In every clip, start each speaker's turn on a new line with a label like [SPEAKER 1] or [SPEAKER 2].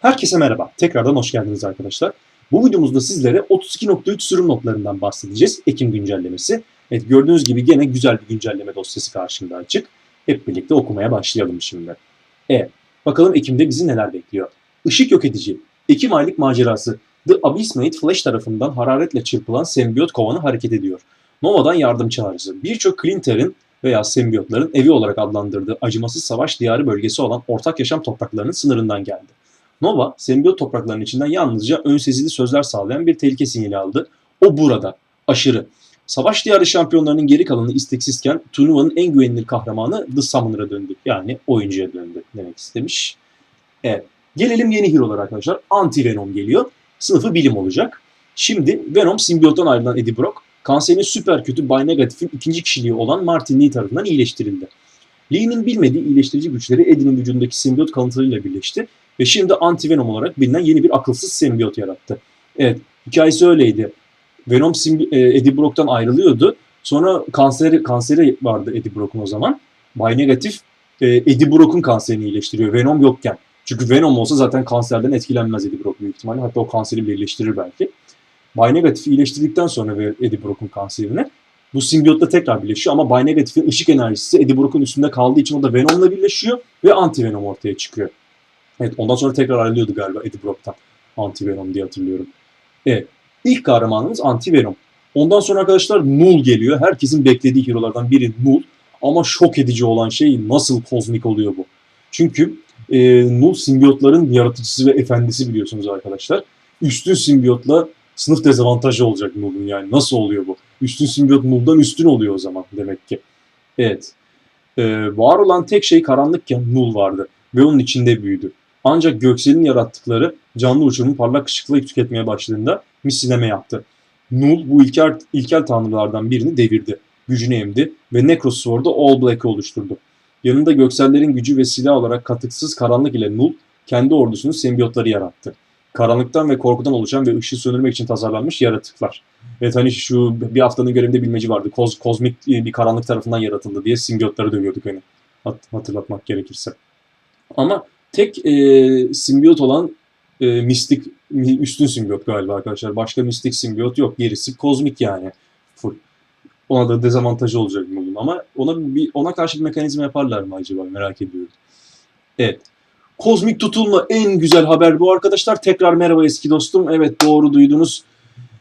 [SPEAKER 1] Herkese merhaba. Tekrardan hoş geldiniz arkadaşlar. Bu videomuzda sizlere 32.3 sürüm notlarından bahsedeceğiz. Ekim güncellemesi. Evet gördüğünüz gibi gene güzel bir güncelleme dosyası karşımda açık. Hep birlikte okumaya başlayalım şimdi. Evet. Bakalım Ekim'de bizi neler bekliyor. Işık yok edici. Ekim aylık macerası. The Abyssmate Flash tarafından hararetle çırpılan sembiyot kovanı hareket ediyor. Nova'dan yardım çağrısı. Birçok Clinter'in veya sembiyotların evi olarak adlandırdığı acımasız savaş diyarı bölgesi olan ortak yaşam topraklarının sınırından geldi. Nova, sembiyot topraklarının içinden yalnızca ön sezili sözler sağlayan bir tehlike sinyali aldı. O burada, aşırı. Savaş diyarı şampiyonlarının geri kalanı isteksizken turnuvanın en güvenilir kahramanı The Summoner'a döndü. Yani oyuncuya döndü demek istemiş. Evet. Gelelim yeni hero'lar arkadaşlar. Anti-Venom geliyor. Sınıfı bilim olacak. Şimdi Venom simbiyottan ayrılan Eddie Brock, kanserin süper kötü Bay Negative'in ikinci kişiliği olan Martin Lee tarafından iyileştirildi. Lee'nin bilmediği iyileştirici güçleri Eddie'nin vücudundaki simbiyot kalıntılarıyla birleşti ve şimdi Anti-Venom olarak bilinen yeni bir akılsız simbiyot yarattı. Evet, hikayesi öyleydi. Venom simbi- e, Eddie Brock'tan ayrılıyordu. Sonra kanseri, kanseri vardı Eddie Brock'un o zaman. Bay Negatif e, Eddie Brock'un kanserini iyileştiriyor. Venom yokken. Çünkü Venom olsa zaten kanserden etkilenmez Eddie Brock büyük ihtimalle. Hatta o kanseri birleştirir belki. Bay Negatif iyileştirdikten sonra ve Eddie Brock'un kanserini bu simbiyotla tekrar birleşiyor ama Bay Negatif'in ışık enerjisi Eddie Brock'un üstünde kaldığı için o da Venom'la birleşiyor ve Anti-Venom ortaya çıkıyor. Evet ondan sonra tekrar ayrılıyordu galiba Eddie Brock'tan. Anti-Venom diye hatırlıyorum. Evet. İlk kahramanımız Anti-Venom. Ondan sonra arkadaşlar Null geliyor. Herkesin beklediği hero'lardan biri Null. Ama şok edici olan şey nasıl kozmik oluyor bu. Çünkü e, Null simbiyotların yaratıcısı ve efendisi biliyorsunuz arkadaşlar. Üstün simbiyotla sınıf dezavantajı olacak Null'un yani. Nasıl oluyor bu? Üstün simbiyot Null'dan üstün oluyor o zaman demek ki. Evet. E, var olan tek şey karanlıkken Null vardı ve onun içinde büyüdü. Ancak Göksel'in yarattıkları canlı uçurumu parlak ışıkla tüketmeye başladığında misileme yaptı. Null bu ilkel, ilkel tanrılardan birini devirdi. Gücünü emdi ve Necrosword'u All Black'ı oluşturdu. Yanında Göksellerin gücü ve silah olarak katıksız karanlık ile Null kendi ordusunu sembiyotları yarattı. Karanlıktan ve korkudan oluşan ve ışığı söndürmek için tasarlanmış yaratıklar. Evet hani şu bir haftanın görevinde bilmeci vardı. Koz, kozmik bir karanlık tarafından yaratıldı diye simbiyotları dövüyorduk hani. Hat, hatırlatmak gerekirse. Ama tek e, simbiyot olan e, mistik üstün simbiyot galiba arkadaşlar. Başka mistik simbiyot yok. Gerisi kozmik yani. Full. Ona da dezavantajı olacak bunun ama ona bir ona karşı bir mekanizma yaparlar mı acaba merak ediyorum. Evet. Kozmik tutulma en güzel haber bu arkadaşlar. Tekrar merhaba eski dostum. Evet doğru duydunuz.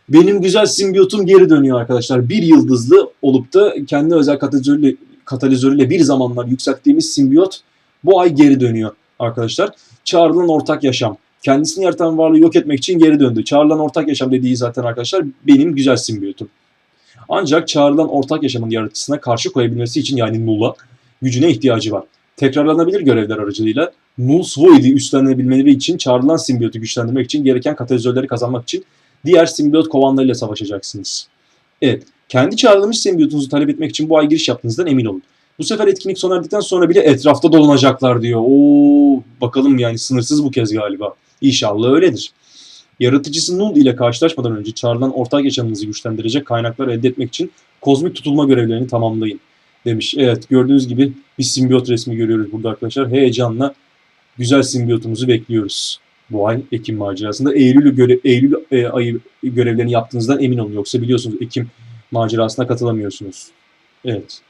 [SPEAKER 1] Benim güzel simbiyotum geri dönüyor arkadaşlar. Bir yıldızlı olup da kendi özel katalizörüyle, katalizörüyle bir zamanlar yükselttiğimiz simbiyot bu ay geri dönüyor arkadaşlar. Çağrılan ortak yaşam. Kendisini yaratan varlığı yok etmek için geri döndü. Çağrılan ortak yaşam dediği zaten arkadaşlar benim güzel simbiyotum. Ancak çağrılan ortak yaşamın yaratıcısına karşı koyabilmesi için yani Null'a gücüne ihtiyacı var. Tekrarlanabilir görevler aracılığıyla Null Svoid'i üstlenebilmeleri için çağrılan simbiyotu güçlendirmek için gereken katalizörleri kazanmak için diğer simbiyot kovanlarıyla savaşacaksınız. Evet, kendi çağrılmış simbiyotunuzu talep etmek için bu ay giriş yaptığınızdan emin olun. Bu sefer etkinlik sona erdikten sonra bile etrafta dolanacaklar diyor. Oo, bakalım yani sınırsız bu kez galiba. İnşallah öyledir. Yaratıcısı Null ile karşılaşmadan önce çağrılan ortak yaşamınızı güçlendirecek kaynaklar elde etmek için kozmik tutulma görevlerini tamamlayın demiş. Evet gördüğünüz gibi bir simbiyot resmi görüyoruz burada arkadaşlar. Heyecanla güzel simbiyotumuzu bekliyoruz. Bu ay Ekim macerasında Eylül, göre, Eylül e, ayı görevlerini yaptığınızdan emin olun. Yoksa biliyorsunuz Ekim macerasına katılamıyorsunuz. Evet.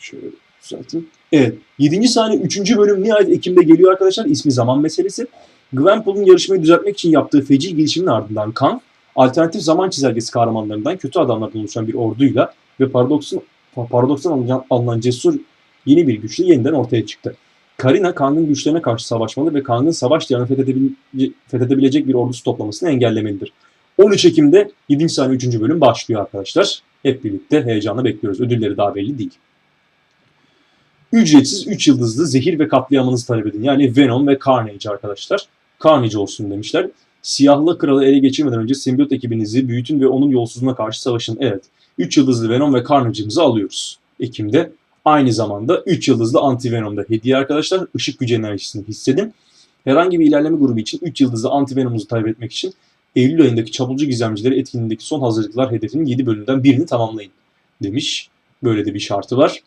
[SPEAKER 1] Şöyle düzelteyim. Evet. 7. sahne 3. bölüm nihayet Ekim'de geliyor arkadaşlar. İsmi zaman meselesi. Gwenpool'un yarışmayı düzeltmek için yaptığı feci girişimin ardından Kang, alternatif zaman çizelgesi kahramanlarından kötü adamlardan oluşan bir orduyla ve paradoksun, paradokstan alınan, alınan cesur yeni bir güçle yeniden ortaya çıktı. Karina, Kang'ın güçlerine karşı savaşmalı ve Kang'ın savaş diyarını fethedebil- fethedebilecek bir ordusu toplamasını engellemelidir. 13 Ekim'de 7. sahne 3. bölüm başlıyor arkadaşlar. Hep birlikte heyecanla bekliyoruz. Ödülleri daha belli değil. Ücretsiz 3 yıldızlı zehir ve katliamınızı talep edin. Yani Venom ve Carnage arkadaşlar. Carnage olsun demişler. Siyahlı kralı ele geçirmeden önce simbiyot ekibinizi büyütün ve onun yolsuzluğuna karşı savaşın. Evet. 3 yıldızlı Venom ve Carnage'ımızı alıyoruz. Ekim'de aynı zamanda 3 yıldızlı Anti-Venom'da hediye arkadaşlar. Işık gücü enerjisini hissedin. Herhangi bir ilerleme grubu için 3 yıldızlı Anti-Venom'umuzu talep etmek için Eylül ayındaki Çapulcu Gizemcileri etkinliğindeki son hazırlıklar hedefinin 7 bölümden birini tamamlayın demiş. Böyle de bir şartı var.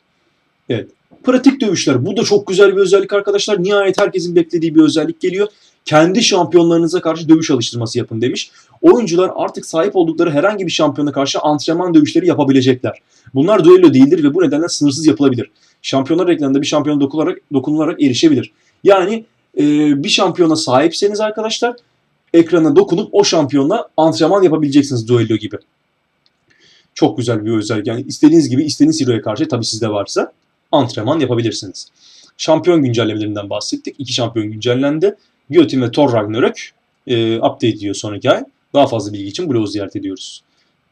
[SPEAKER 1] Evet. Pratik dövüşler. Bu da çok güzel bir özellik arkadaşlar. Nihayet herkesin beklediği bir özellik geliyor. kendi şampiyonlarınıza karşı dövüş alıştırması yapın demiş. Oyuncular artık sahip oldukları herhangi bir şampiyona karşı antrenman dövüşleri yapabilecekler. Bunlar düello değildir ve bu nedenle sınırsız yapılabilir. Şampiyonlar ekranında bir şampiyona dokunularak, dokunularak erişebilir. Yani e, bir şampiyona sahipseniz arkadaşlar ekrana dokunup o şampiyonla antrenman yapabileceksiniz düello gibi. Çok güzel bir özellik. Yani istediğiniz gibi istediğiniz hero'ya karşı tabii sizde varsa antrenman yapabilirsiniz. Şampiyon güncellemelerinden bahsettik. İki şampiyon güncellendi. Guillotine ve Thor Ragnarök e, update ediyor sonraki ay. Daha fazla bilgi için blogu ziyaret ediyoruz.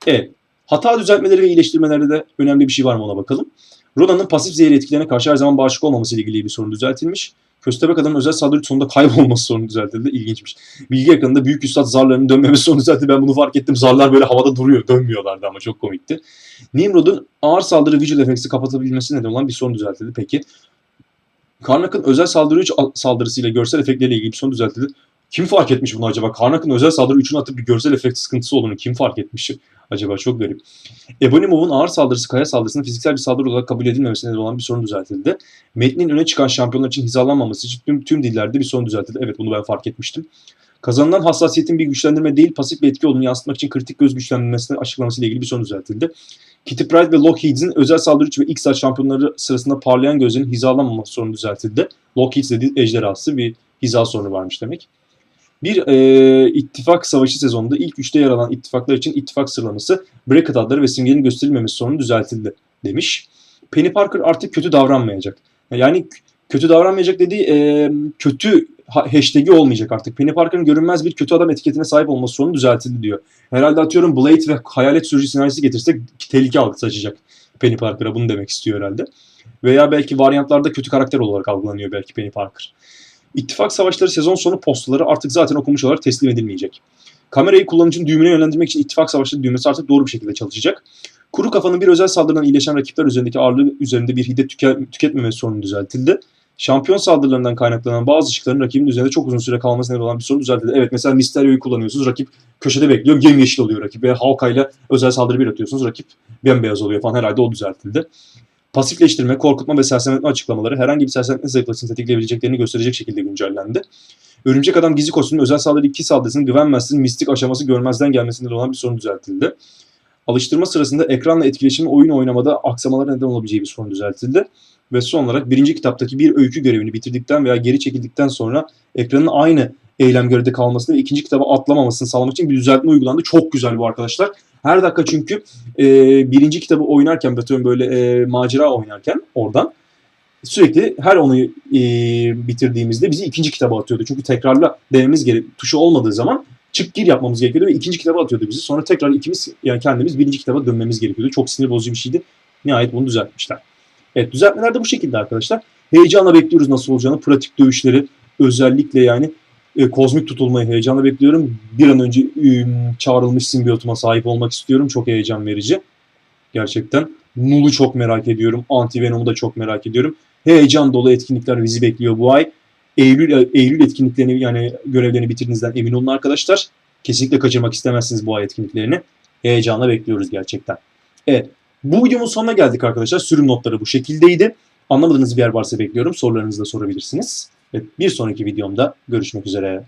[SPEAKER 1] Evet. Hata düzeltmeleri ve iyileştirmelerde de önemli bir şey var mı ona bakalım. Rona'nın pasif zehir etkilerine karşı her zaman bağışık olmaması ile ilgili bir sorun düzeltilmiş. Köstebek adamın özel saldırı sonunda kaybolması sorunu düzeltildi. İlginçmiş. Bilgi yakınında büyük üstad zarlarının dönmemesi sorunu düzeltildi. Ben bunu fark ettim. Zarlar böyle havada duruyor. Dönmüyorlardı ama çok komikti. Nimrod'un ağır saldırı visual effects'i kapatabilmesi neden olan bir sorun düzeltildi. Peki. Karnak'ın özel saldırı 3 saldırısıyla görsel efektleriyle ilgili bir sorun düzeltildi. Kim fark etmiş bunu acaba? Karnak'ın özel saldırı 3'ünü atıp bir görsel efekt sıkıntısı olduğunu kim fark etmiş? Acaba çok garip. Ebonimov'un ağır saldırısı kaya saldırısının fiziksel bir saldırı olarak kabul edilmemesi neden olan bir sorun düzeltildi. Metnin öne çıkan şampiyonlar için hizalanmaması için tüm, tüm dillerde bir sorun düzeltildi. Evet bunu ben fark etmiştim. Kazanılan hassasiyetin bir güçlendirme değil pasif bir etki olduğunu yansıtmak için kritik göz güçlendirmesini açıklamasıyla ilgili bir sorun düzeltildi. Kitty Pryde ve Lockheed'in özel saldırı 3 ve ilk saç şampiyonları sırasında parlayan gözlerin hizalanmaması sorunu düzeltildi. Lockheed dediği ejderhası bir hiza sorunu varmış demek. Bir e, ittifak savaşı sezonunda ilk üçte yer alan ittifaklar için ittifak sıralaması, bracket adları ve simgenin gösterilmemesi sorunu düzeltildi demiş. Penny Parker artık kötü davranmayacak. Yani kötü davranmayacak dediği e, kötü hashtag'i olmayacak artık. Penny Parker'ın görünmez bir kötü adam etiketine sahip olması sorunu düzeltildi diyor. Herhalde atıyorum Blade ve Hayalet Sürücü senaryosu getirsek tehlike algısı açacak Penny Parker'a bunu demek istiyor herhalde. Veya belki varyantlarda kötü karakter olarak algılanıyor belki Penny Parker. İttifak savaşları sezon sonu postaları artık zaten okumuş olarak teslim edilmeyecek. Kamerayı kullanıcının düğümüne yönlendirmek için ittifak savaşları düğmesi artık doğru bir şekilde çalışacak. Kuru kafanın bir özel saldırıdan iyileşen rakipler üzerindeki ağırlığı üzerinde bir hiddet tüke, tüketmemesi sorunu düzeltildi. Şampiyon saldırılarından kaynaklanan bazı ışıkların rakibin üzerinde çok uzun süre kalması neden olan bir sorun düzeltildi. Evet mesela Mysterio'yu kullanıyorsunuz. Rakip köşede bekliyor. Yemyeşil oluyor rakip. Veya Hawkeye'la özel saldırı bir atıyorsunuz. Rakip bembeyaz oluyor falan. Herhalde o düzeltildi. Pasifleştirme, korkutma ve sersemletme açıklamaları herhangi bir sersemletme zayıflatısını tetikleyebileceklerini gösterecek şekilde güncellendi. Örümcek Adam gizli kostümün özel saldırı 2 saldırısının güvenmezsin mistik aşaması görmezden gelmesinde olan bir sorun düzeltildi. Alıştırma sırasında ekranla etkileşimi oyun oynamada aksamalara neden olabileceği bir sorun düzeltildi. Ve son olarak birinci kitaptaki bir öykü görevini bitirdikten veya geri çekildikten sonra ekranın aynı eylem görevde kalmasını ve ikinci kitaba atlamamasını sağlamak için bir düzeltme uygulandı. Çok güzel bu arkadaşlar. Her dakika çünkü e, birinci kitabı oynarken, atıyorum böyle e, macera oynarken oradan sürekli her onu e, bitirdiğimizde bizi ikinci kitaba atıyordu. Çünkü tekrarla dememiz gerek tuşu olmadığı zaman çık gir yapmamız gerekiyordu ve ikinci kitaba atıyordu bizi. Sonra tekrar ikimiz yani kendimiz birinci kitaba dönmemiz gerekiyordu. Çok sinir bozucu bir şeydi. Nihayet bunu düzeltmişler. Evet düzeltmeler de bu şekilde arkadaşlar. Heyecanla bekliyoruz nasıl olacağını. Pratik dövüşleri özellikle yani e, kozmik tutulmayı heyecanla bekliyorum. Bir an önce e, çağrılmış simbiyotuma sahip olmak istiyorum. Çok heyecan verici. Gerçekten. Null'u çok merak ediyorum. Anti-Venom'u da çok merak ediyorum. Heyecan dolu etkinlikler bizi bekliyor bu ay. Eylül Eylül etkinliklerini yani görevlerini bitirdiğinizden emin olun arkadaşlar. Kesinlikle kaçırmak istemezsiniz bu ay etkinliklerini. Heyecanla bekliyoruz gerçekten. Evet. Bu videomun sonuna geldik arkadaşlar. Sürüm notları bu şekildeydi. Anlamadığınız bir yer varsa bekliyorum. Sorularınızı da sorabilirsiniz. Evet, bir sonraki videomda görüşmek üzere.